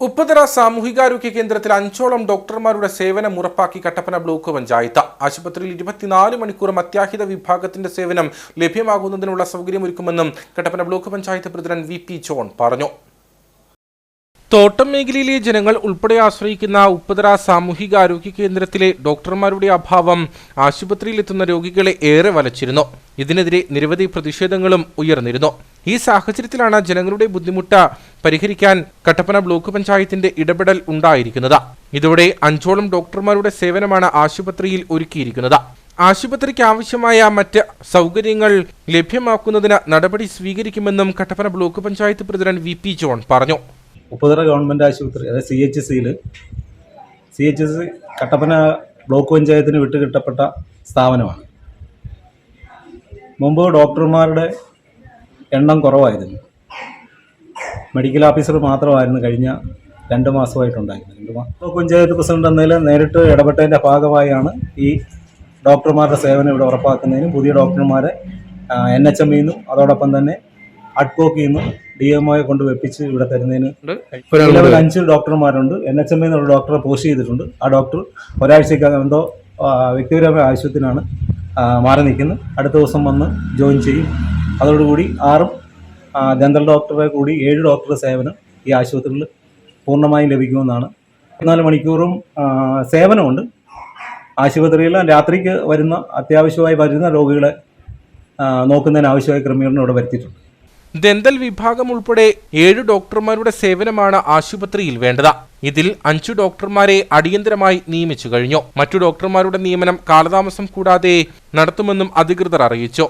ഉപ്പതറ സാമൂഹികാരോഗ്യ കേന്ദ്രത്തിൽ അഞ്ചോളം ഡോക്ടർമാരുടെ സേവനം ഉറപ്പാക്കി കട്ടപ്പന ബ്ലോക്ക് പഞ്ചായത്ത്. ആശുപത്രിയിൽ ഇരുപത്തിനാല് മണിക്കൂറും അത്യാഹിത വിഭാഗത്തിന്റെ സേവനം ലഭ്യമാകുന്നതിനുള്ള സൗകര്യമൊരുക്കുമെന്നും Kattappana block panchayat president V P John പറഞ്ഞു. തോട്ടം മേഖലയിലെ ജനങ്ങൾ ഉൾപ്പെടെ ആശ്രയിക്കുന്ന ഉപ്പതറ സാമൂഹികാരോഗ്യ കേന്ദ്രത്തിലെ ഡോക്ടർമാരുടെ അഭാവം ആശുപത്രിയിലെത്തുന്ന രോഗികളെ ഏറെ വലച്ചിരുന്നു. ഇതിനെതിരെ നിരവധി പ്രതിഷേധങ്ങളും ഉയർന്നിരുന്നു. ഈ സാഹചര്യത്തിലാണ് ജനങ്ങളുടെ ബുദ്ധിമുട്ട് പരിഹരിക്കാൻ കട്ടപ്പന ബ്ലോക്ക് പഞ്ചായത്തിന്റെ ഇടപെടൽ ഉണ്ടായിരിക്കുന്നത്. ഇതോടെ അഞ്ചോളം ഡോക്ടർമാരുടെ സേവനമാണ് ആശുപത്രിയിൽ ഒരുക്കിയിരിക്കുന്നത്. ആശുപത്രിക്ക് ആവശ്യമായ മറ്റ് സൗകര്യങ്ങൾ ലഭ്യമാക്കുന്നതിന് നടപടി സ്വീകരിക്കുമെന്നും Kattappana block panchayat president V P John പറഞ്ഞു. ഉപ്പുതറ ഗവൺമെന്റ് ആശുപത്രി അതായത് സി എച്ച് സിയിൽ C H S Kattappana block പഞ്ചായത്തിന് വിട്ടുകിട്ടപ്പെട്ട സ്ഥാപനമാണ്. മുമ്പ് ഡോക്ടർമാരുടെ എണ്ണം കുറവായിരുന്നു. മെഡിക്കൽ ഓഫീസർ മാത്രമായിരുന്നു കഴിഞ്ഞ രണ്ട് മാസമായിട്ടുണ്ടായിരുന്നത്. രണ്ട് മാസം പഞ്ചായത്ത് പ്രസിഡന്റ് എന്നതിൽ നേരിട്ട് ഇടപെട്ടതിന്റെ ഭാഗമായാണ് ഈ ഡോക്ടർമാരുടെ സേവനം ഇവിടെ ഉറപ്പാക്കുന്നതിനും പുതിയ ഡോക്ടർമാരെ എൻ എച്ച് എം നിന്നും അതോടൊപ്പം തന്നെ അഡ്കോക്കിൽ നിന്നും ഡി എം ഒയെ കൊണ്ട് വെപ്പിച്ച് ഇവിടെ തരുന്നതിന് നിലവിൽ അഞ്ച് ഡോക്ടർമാരുണ്ട്. എൻ എച്ച് എം എന്നുള്ള ഡോക്ടറെ പോസ്റ്റ് ചെയ്തിട്ടുണ്ട്. ആ ഡോക്ടർ ഒരാഴ്ചക്കകം എന്തോ വ്യക്തിപരമായ ആവശ്യത്തിനാണ് മാറി നിൽക്കുന്നത്. അടുത്ത ദിവസം വന്ന് ജോയിൻ ചെയ്യും. അതോടുകൂടി ആറും ജനറൽ ഡോക്ടറെ കൂടി ഏഴ് ഡോക്ടറുടെ സേവനം ഈ ആശുപത്രിയിൽ പൂർണമായും ലഭിക്കുമെന്നാണ്. ഇരുപത്തിനാല് മണിക്കൂറും സേവനമുണ്ട്. ആശുപത്രിയിൽ രാത്രിക്ക് വരുന്ന അത്യാവശ്യമായി വരുന്ന രോഗികളെ നോക്കുന്നതിന് ആവശ്യമായ ക്രമീകരണം ഇവിടെ വരുത്തിയിട്ടുണ്ട്. ദന്തൽ വിഭാഗം ഉൾപ്പെടെ ഏഴ് ഡോക്ടർമാരുടെ സേവനമാണ് ആശുപത്രിയിൽ വേണ്ടത്. ഇതിൽ അഞ്ചു ഡോക്ടർമാരെ അടിയന്തരമായി നിയമിച്ചു കഴിഞ്ഞു. മറ്റു ഡോക്ടർമാരുടെ നിയമനം കാലതാമസം കൂടാതെ നടത്തുമെന്നും അധികൃതർ അറിയിച്ചു.